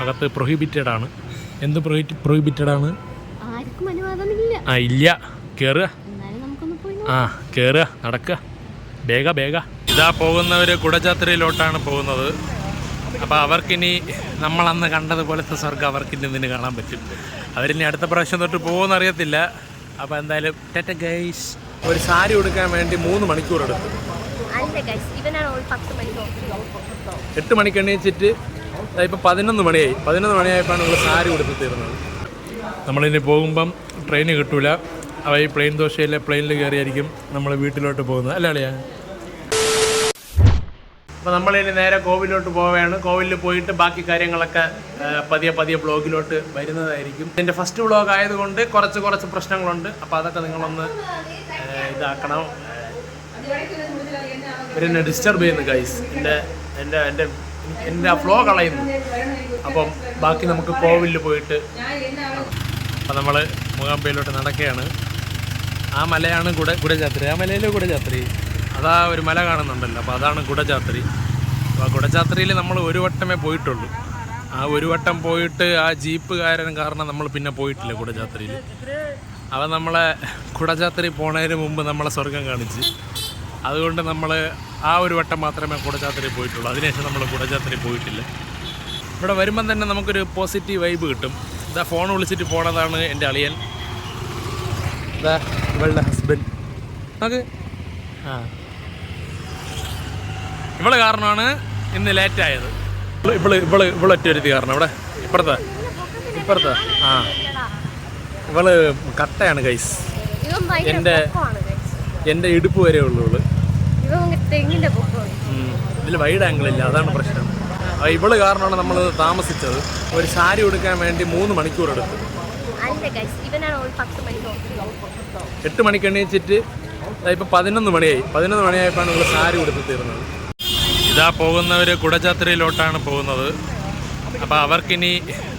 അകത്ത് പ്രൊഹിബിറ്റഡ് ആണ്. എന്ത് പ്രൊഹിബിറ്റഡ് ആണ്? ആ ഇല്ല. കയറുക പോയി ആ കയറുക നടക്കുക. ബേഗ ബേഗ. ഇതാ പോകുന്നവർ കുടജാത്രയിലോട്ടാണ് പോകുന്നത്. അപ്പോൾ അവർക്കിനി നമ്മൾ അന്ന് കണ്ടതുപോലത്തെ സ്വർഗം അവർക്കിനി ഇതിന് കാണാൻ പറ്റും. അവരിനി അടുത്ത പ്രാവശ്യം തൊട്ട് പോകുമെന്ന് അറിയത്തില്ല. അപ്പോൾ എന്തായാലും ടെറ്റ ഗൈസ് ഒരു സാരി ഉടുക്കാൻ വേണ്ടി മൂന്ന് മണിക്കൂർ എടുത്തു. എട്ട് മണിക്ക് എണ്ണീച്ചിട്ട് ഇപ്പോൾ പതിനൊന്ന് മണിയായി. പതിനൊന്ന് മണിയായപ്പോഴാണ് നമ്മൾ സാരി കൊടുത്ത് തീർന്നത്. നമ്മളിനി പോകുമ്പം ട്രെയിന് കിട്ടൂല. അവ ഈ പ്ലെയിൻ ദോശയിലെ പ്ലെയിനിൽ കയറിയായിരിക്കും നമ്മൾ വീട്ടിലോട്ട് പോകുന്നത്. അല്ല അളിയാ? അപ്പോൾ നമ്മളിനി നേരെ കോവിലോട്ട് പോവുകയാണ്. കോവിലിൽ പോയിട്ട് ബാക്കി കാര്യങ്ങളൊക്കെ പതിയെ പതിയെ ബ്ലോഗിലോട്ട് വരുന്നതായിരിക്കും. ഇതിന്റെ ഫസ്റ്റ് വ്ളോഗ് ആയതുകൊണ്ട് കുറച്ച് കുറച്ച് പ്രശ്നങ്ങളുണ്ട്. അപ്പോൾ അതൊക്കെ നിങ്ങളൊന്ന് ഇതാക്കണം. ഇവരെന്നെ ഡിസ്റ്റർബ് ചെയ്യുന്നു ഗൈസ് എന്റെ എന്റെ എന്റെ എന്റെ ആ ഫ്ലോ കളയുന്നു. അപ്പം ബാക്കി നമുക്ക് കോവിലിൽ പോയിട്ട് അപ്പം നമ്മൾ മൂകാമ്പയിലോട്ട് നടക്കുകയാണ്. ആ മലയാണ് ഗുഡ ഗുഡജാത്രി. ആ മലയിലെ ഗുഡജാത്രി. അതാ ഒരു മല കാണുന്നുണ്ടല്ലോ. അപ്പോൾ അതാണ് ഗുഡജാത്രി. അപ്പോൾ ആ ഗുഡജാത്രിയിൽ നമ്മൾ ഒരു വട്ടമേ പോയിട്ടുള്ളൂ. ആ ഒരു വട്ടം പോയിട്ട് ആ ജീപ്പുകാരൻ കാരണം നമ്മൾ പിന്നെ പോയിട്ടില്ല കുടജാത്രിയിൽ അവൻ നമ്മളെ കുടജാത്രി പോണതിന് മുമ്പ് നമ്മളെ സ്വർഗം കാണിച്ച്. അതുകൊണ്ട് നമ്മൾ ആ ഒരു വട്ടം മാത്രമേ കുടജാത്രയിൽ പോയിട്ടുള്ളൂ. അതിനുശേഷം നമ്മൾ കുടജാത്രയിൽ പോയിട്ടില്ല. ഇവിടെ വരുമ്പം തന്നെ നമുക്കൊരു പോസിറ്റീവ് വൈബ് കിട്ടും. ഇതാ ഫോൺ വിളിച്ചിട്ട് പോണതാണ് എന്റെ അളിയൻ. ഇതാ ഇവളുടെ ഹസ്ബൻഡ് നമുക്ക് ആ. ഇവൾ കാരണമാണ് ഇന്ന് ലേറ്റായത് ഇവൾ ഇവൾ ഇവൾ ഇവളൊറ്റ ഒരുത്തി കാരണം ഇവിടെ. ഇപ്പുറത്തെ. ഇപ്പുറത്തെ. ആ. ഇവൾ കട്ടയാണ് ഗൈസ് എന്റെ-. എന്റെ ഇടുപ്പ് വരെ ഉള്ളൂ ഇതിൽ വൈഡ് ആംഗിൾ ഇല്ല അതാണ് പ്രശ്നം. ഇവൾ കാരണമാണ് നമ്മൾ താമസിച്ചത്. ഒരു സാരി ഉടുക്കാൻ വേണ്ടി മൂന്ന് മണിക്കൂർ എടുത്തു. എട്ട് മണിക്ക് എണ്ണീച്ചിട്ട് ഇപ്പൊ പതിനൊന്ന് മണിയായി. പതിനൊന്ന് മണിയായപ്പോഴാണ് നമ്മൾ സാരി ഉടുത്ത് തീർന്നത്. ഇതാ പോകുന്നവർ കുടജാത്രയിലോട്ടാണ് പോകുന്നത്. അപ്പോൾ അവർക്കിനി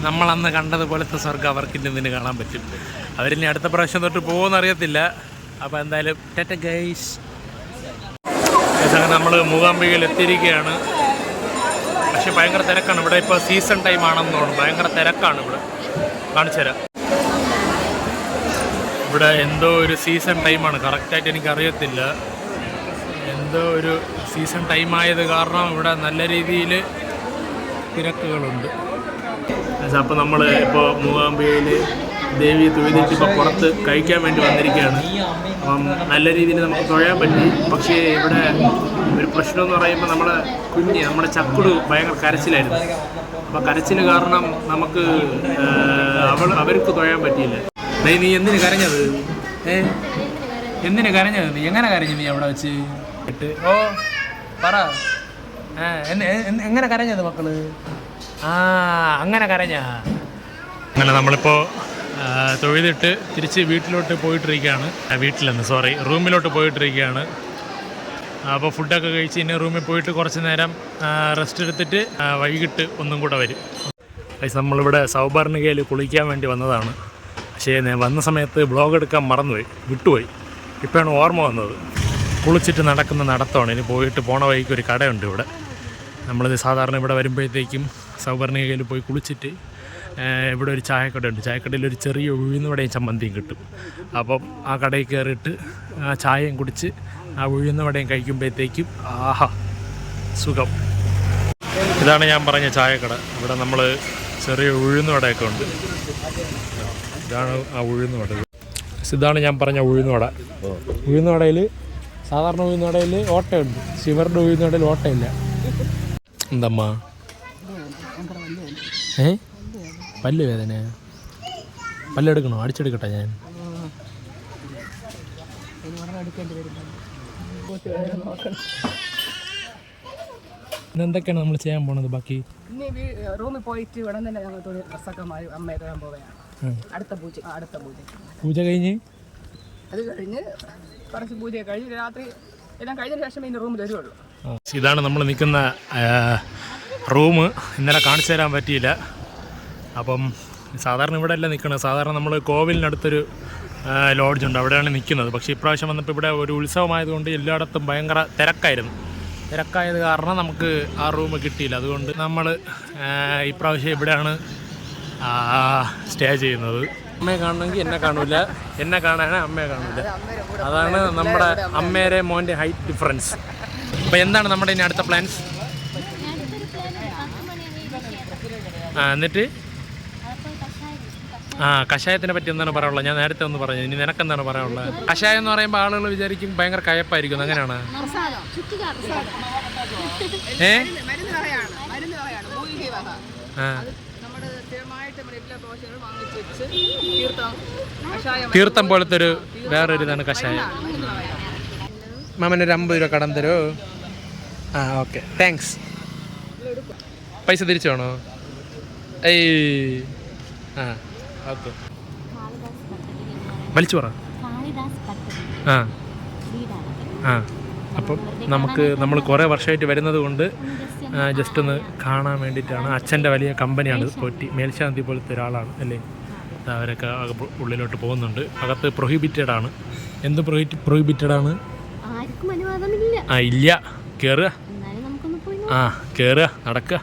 നമ്മൾ അന്ന് കണ്ടതുപോലത്തെ സ്വർഗം അവർക്കിനി ഇതിന് കാണാൻ പറ്റും. അവരിനി അടുത്ത പ്രാവശ്യം തൊട്ട് പോകുമെന്ന് അറിയത്തില്ല. അപ്പോൾ എന്തായാലും ടെറ്റ ഗൈസ്. നമ്മൾ മൂകാംബികയിൽ എത്തിയിരിക്കുകയാണ്. പക്ഷെ ഭയങ്കര തിരക്കാണ് ഇവിടെ. ഇപ്പോൾ സീസൺ ടൈം ആണെന്ന് തോന്നുന്നു. ഭയങ്കര തിരക്കാണ് ഇവിടെ. കാണിച്ചു തരാം. ഇവിടെ എന്തോ ഒരു സീസൺ ടൈമാണ് കറക്റ്റായിട്ട് എനിക്കറിയത്തില്ല. എന്തോ ഒരു സീസൺ ടൈം ആയത് കാരണം ഇവിടെ നല്ല രീതിയിൽ തിരക്കുകളുണ്ട്. അപ്പോൾ നമ്മൾ ഇപ്പോൾ മൂകാംബികയിൽ ദേവി തൊഴുതിട്ട് ഇപ്പോൾ പുറത്ത് കഴിക്കാൻ വേണ്ടി വന്നിരിക്കുകയാണ്. അപ്പം നല്ല രീതിയിൽ നമുക്ക് തൊഴയാൻ പറ്റി. പക്ഷേ ഇവിടെ ഒരു പ്രശ്നം എന്ന് പറയുമ്പോൾ നമ്മുടെ കുഞ്ഞ് നമ്മുടെ ചക്കുട് ഭയങ്കര കരച്ചിലായിരുന്നു. അപ്പോൾ കരച്ചിൽ കാരണം നമുക്ക് അവൾ അവർക്ക് തൊഴയാൻ പറ്റിയില്ല. നീ എന്തിനു കരഞ്ഞത്? ഏ? എന്തിനു കരഞ്ഞത് നീ? എങ്ങനെ കരഞ്ഞു നീ അവിടെ വെച്ച്? ഇട്ട്. ഓ പറ. എങ്ങനെ കരഞ്ഞത് മക്കൾ? ആ അങ്ങനെ കരഞ്ഞ. അങ്ങനെ നമ്മളിപ്പോൾ തൊഴുതിട്ട് തിരിച്ച് വീട്ടിലോട്ട് പോയിട്ടിരിക്കുകയാണ്. വീട്ടിലെന്ന് സോറി റൂമിലോട്ട് പോയിട്ടിരിക്കുകയാണ്. അപ്പോൾ ഫുഡൊക്കെ കഴിച്ച് ഇനി റൂമിൽ പോയിട്ട് കുറച്ച് നേരം റെസ്റ്റ് എടുത്തിട്ട് വൈകിട്ട് ഒന്നും കൂടെ വരും. നമ്മളിവിടെ സൗബർണികയിൽ കുളിക്കാൻ വേണ്ടി വന്നതാണ്. പക്ഷേ വന്ന സമയത്ത് ബ്ലോഗ് എടുക്കാൻ മറന്നുപോയി വിട്ടുപോയി. ഇപ്പോഴാണ് ഓർമ്മ വന്നത്. കുളിച്ചിട്ട് നടക്കുന്ന നടത്തമാണ്. ഇനി പോയിട്ട് പോണ വഴിക്ക് ഒരു കടയുണ്ട് ഇവിടെ. നമ്മളിത് സാധാരണ ഇവിടെ വരുമ്പോഴത്തേക്കും സൗബർണികയിൽ പോയി കുളിച്ചിട്ട് ഇവിടെ ഒരു ചായക്കടയുണ്ട്. ചായക്കടയിൽ ഒരു ചെറിയ ഉഴുന്നുവടയും ചമ്മന്തിയും കിട്ടും. അപ്പം ആ കടയിൽ കയറിയിട്ട് ആ ചായയും കുടിച്ച് ആ ഉഴുന്നുവടയും കഴിക്കുമ്പോഴത്തേക്കും ആഹാ സുഖം. ഇതാണ് ഞാൻ പറഞ്ഞ ചായക്കട. ഇവിടെ നമ്മൾ ചെറിയ ഉഴുന്നുവടയൊക്കെ ഉണ്ട്. ഇതാണ് ആ ഉഴുന്നുവട ഇതാണ് ഞാൻ പറഞ്ഞ ഉഴുന്നുവട ഉഴുന്നുവടയിൽ സാധാരണ ഉഴുന്നുവടയിൽ ഓട്ടയുണ്ട്. ശിവരുടെ ഉഴുന്നുവടയിൽ ഓട്ടയില്ല. എന്തമ്മ? ഏ? പല്ല് വേദന പല്ലെടുക്കണോ? അടിച്ചെടുക്കട്ടെ ഞാൻ. എന്തൊക്കെയാണ് നമ്മൾ ചെയ്യാൻ പോണത് ബാക്കി? റൂമിൽ പോയിട്ട് ഉടൻ തന്നെ ഞങ്ങൾ തുണി ഡ്രസ്സൊക്കെ മാറി അമ്മ എഴുതാൻ പോവുകയാണ്. അടുത്ത പൂജ അടുത്ത പൂജ. പൂജ കഴിഞ്ഞ്? അത് കഴിഞ്ഞ് കുറച്ച് പൂജ കഴിഞ്ഞ് രാത്രി എല്ലാം കഴിഞ്ഞ ശേഷം ഇനി റൂമിൽ വരുവുള്ളൂ. ആ, ഇതാണ് നമ്മൾ നിൽക്കുന്ന റൂം ഇന്നലെ കാണിച്ചു തരാൻ പറ്റിയില്ല. അപ്പം സാധാരണ ഇവിടെ അല്ല നിൽക്കുന്നത് സാധാരണ നമ്മൾ കോവിലിനടുത്തൊരു ലോഡ്ജ് ഉണ്ട്. അവിടെയാണ് നിൽക്കുന്നത്. പക്ഷേ ഇപ്രാവശ്യം വന്നപ്പോൾ ഇവിടെ ഒരു ഉത്സവമായതുകൊണ്ട് എല്ലായിടത്തും ഭയങ്കര തിരക്കായിരുന്നു. തിരക്കായത് കാരണം നമുക്ക് ആ റൂം കിട്ടിയില്ല. അതുകൊണ്ട് നമ്മൾ ഇപ്രാവശ്യം ഇവിടെയാണ് സ്റ്റേ ചെയ്യുന്നത്. അമ്മയെ കാണണമെങ്കിൽ എന്നെ കാണൂല. എന്നെ കാണാൻ അമ്മയെ കാണൂല. അതാണ് നമ്മുടെ അമ്മേരെ മോന്റെ ഹൈറ്റ് ഡിഫറൻസ് അപ്പോൾ എന്താണ് നമ്മുടെ ഇനി അടുത്ത പ്ലാൻസ് ആ എന്നിട്ട്? ആ കഷായത്തിനെ പറ്റി എന്താണ് പറയാനുള്ളത്? ഞാൻ നേരത്തെ ഒന്ന് പറഞ്ഞു. ഇനി നിനക്കെന്താണ് പറയാനുള്ളത്? കഷായം എന്ന് പറയുമ്പോൾ ആളുകൾ വിചാരിക്കും ഭയങ്കര കയപ്പായിരിക്കും അങ്ങനെയാണ്? ഏ? തീർത്ഥം കഷായം തീർത്ഥം പോലത്തെ ഒരു വേറൊരു ഇതാണ് കഷായം. മാമനൊരു അമ്പത് രൂപ കടം തരുമോ ആ ഓക്കെ. താങ്ക്സ് പൈസ തിരിച്ചു വേണോ? ഏയ്. വലിച്ചു പറ. ആ. ആ. അപ്പം നമുക്ക് നമ്മൾ കുറേ വർഷമായിട്ട് വരുന്നത് കൊണ്ട് ജസ്റ്റ് ഒന്ന് കാണാൻ വേണ്ടിയിട്ടാണ്. അച്ഛന്റെ വലിയ കമ്പനിയാണ് പോറ്റി മേൽശാന്തി. പോലത്തെ ഒരാളാണ് അല്ലേ? അവരൊക്കെ ഉള്ളിലോട്ട് പോകുന്നുണ്ട്. അകത്ത് പ്രൊഹിബിറ്റഡ് ആണ്. എന്ത് പ്രൊഹിറ്റ് പ്രൊഹിബിറ്റഡ് ആണ്? ആ ഇല്ല. കയറുക ആ കയറുക നടക്കുക.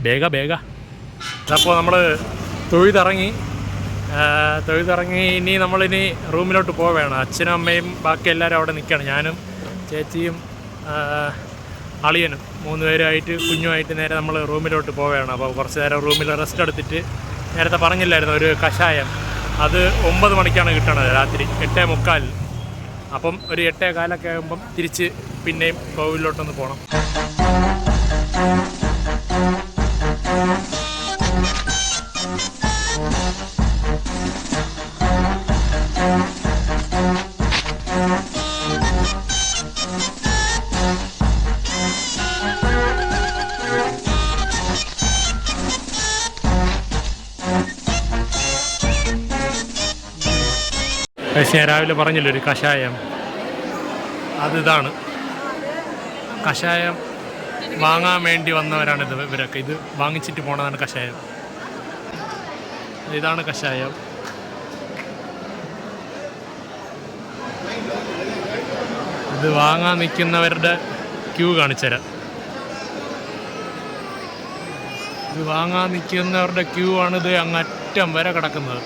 ബേഗ ബേഗ. അപ്പോൾ നമ്മൾ തൊഴുതിറങ്ങി. തൊഴുതിറങ്ങി ഇനി നമ്മളിനി റൂമിലോട്ട് പോവേണം. അച്ഛനും അമ്മയും ബാക്കി എല്ലാവരും അവിടെ നിൽക്കുകയാണ് ഞാനും ചേച്ചിയും അളിയനും മൂന്ന് പേരുമായിട്ട് കുഞ്ഞുമായിട്ട് നേരെ നമ്മൾ റൂമിലോട്ട് പോവുകയാണ് അപ്പോൾ കുറച്ച് നേരം റൂമിൽ റെസ്റ്റ് എടുത്തിട്ട് നേരത്തെ പറഞ്ഞില്ലായിരുന്നു ഒരു കഷായം. അത് ഒമ്പത് മണിക്കാണ് കിട്ടണത് രാത്രി. എട്ടേ മുക്കാൽ. അപ്പം ഒരു എട്ടേ കാലൊക്കെ ആകുമ്പം തിരിച്ച് പിന്നെയും കോവിലോട്ടൊന്ന് പോകണം പക്ഷേ രാവിലെ പറഞ്ഞില്ലേ ഒരു കഷായം? അതിതാണ് കഷായം വാങ്ങാൻ വേണ്ടി വന്നവരാണ് ഇത് ഇവരൊക്കെ. ഇത് വാങ്ങിച്ചിട്ട് പോണതാണ് കഷായം. ഇതാണ് കഷായം. ഇത് വാങ്ങാൻ നിൽക്കുന്നവരുടെ ക്യൂ കാണിച്ചുതരാം ഇത് വാങ്ങാൻ നിൽക്കുന്നവരുടെ ക്യൂ ആണ് ഇത് അങ്ങറ്റം വരെ കിടക്കുന്നത്.